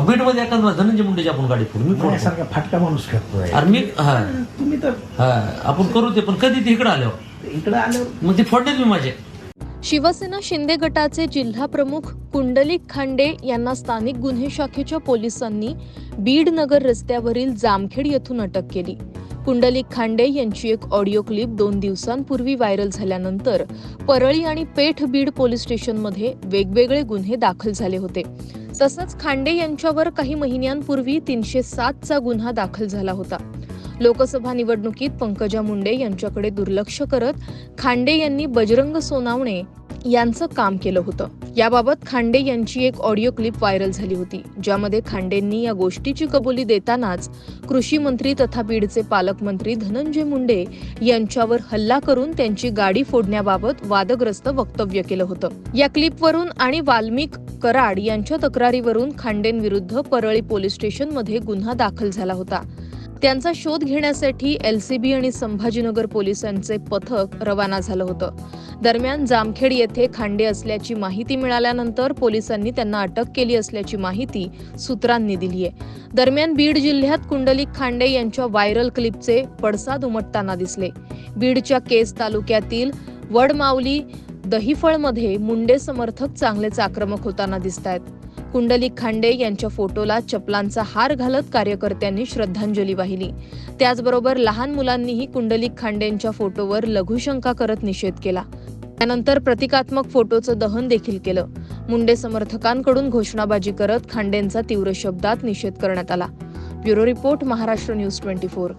बीडमध्ये एखाद धनंजय मुंडेची आपण गाडी फोडू मी फोडतो. माझ्यासारखा फाटका माणूस करतोय. अरे मी हा. तुम्ही तर हा आपण करू ते पण कधी ते इकडे आल्यावर. इकडे आल्यावर मग ते फोडण्यात मी माझे. शिवसेना शिंदे गटाचे जिल्हा प्रमुख कुंडलिक खांडे यांना स्थानिक गुन्हे शाखेच्या पोलिसांनी बीड नगर रस्त्यावरील जामखेड येथून अटक केली. कुंडलिक खांडे यांची एक ऑडिओ क्लिप दोन दिवसांपूर्वी व्हायरल झाल्यानंतर परळी आणि पेठ बीड पोलीस स्टेशनमध्ये वेगवेगळे गुन्हे दाखल झाले होते. तसंच खांडे यांच्यावर काही महिन्यांपूर्वी तीनशे सातचा गुन्हा दाखल झाला होता. लोकसभा निवडणुकीत पंकजा मुंडे यांच्याकडे दुर्लक्ष करत खांडे यांनी बजरंग सोनावणे यांचं काम केलं होतं. याबाबत खांडे यांची एक ऑडिओ क्लिप व्हायरल झाली होती ज्यामध्ये खांडेंनी या गोष्टीची कबुली देतानाच कृषी मंत्री तथा बीडचे पालकमंत्री धनंजय मुंडे यांच्यावर हल्ला करून त्यांची गाडी फोडण्याबाबत वादग्रस्त वक्तव्य केलं होतं. या क्लिपवरून आणि वाल्मिक कराड यांच्या तक्रारीवरून खांडेंविरुद्ध परळी पोलीस स्टेशनमध्ये गुन्हा दाखल झाला होता. त्यांचा शोध घेण्यासाठी एलसीबी आणि संभाजीनगर पोलिसांचे पथक रवाना झालं होतं. दरम्यान जामखेड येथे खांडे असल्याची माहिती मिळाल्यानंतर पोलिसांनी त्यांना अटक केली असल्याची माहिती सूत्रांनी दिली आहे. दरम्यान बीड जिल्ह्यात कुंडलिक खांडे यांच्या व्हायरल क्लिपचे पडसाद उमटताना दिसले. बीडच्या केस तालुक्यातील वडमावली दहिफळमध्ये मुंडे समर्थक चांगलेच आक्रमक होताना दिसत आहेत कुंडलिक खांडे यांच्या फोटोला चपलांचा हार घालत कार्यकर्त्यांनी श्रद्धांजली वाहिली. त्याचबरोबर लहान मुलांनीही कुंडलिक खांडेंच्या फोटोवर लघुशंका करत निषेध केला. त्यानंतर प्रतिकात्मक फोटोचं दहन देखील केलं. मुंडे समर्थकांकडून घोषणाबाजी करत खांडेंचा तीव्र शब्दात निषेध करण्यात आला. Bureau report Maharashtra news twenty four.